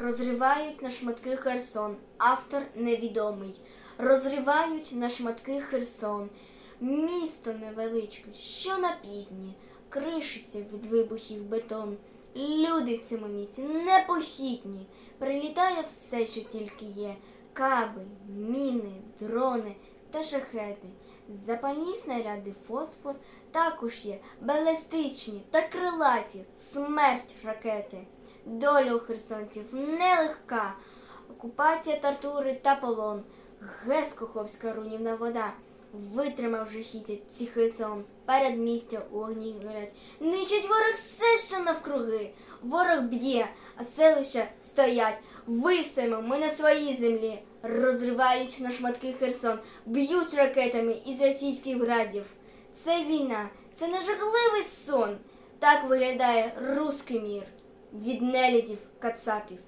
Розривають на шматки Херсон, автор невідомий. Розривають на шматки Херсон. Місто невеличке, що на півдні, кришиться від вибухів бетон. Люди в цьому місті непохитні. Прилітає все, що тільки є. Каби, міни, дрони та шахети. Запальні снаряди фосфор також є балістичні та крилаті смерть ракети. Доля у херсонців нелегка. Окупація, тортури та полон. Гес Коховська руйнівна вода. Витримав жахіття тихий сон. Перед містя у огні горять. Нищить ворог все, що навкруги. Ворог б'є, а селища стоять. Вистоїмо ми на своїй землі. Розривають на шматки Херсон, б'ють ракетами із російських градів. Це війна, це не жахливий сон. Так виглядає руський мір від нелюдів кацапів.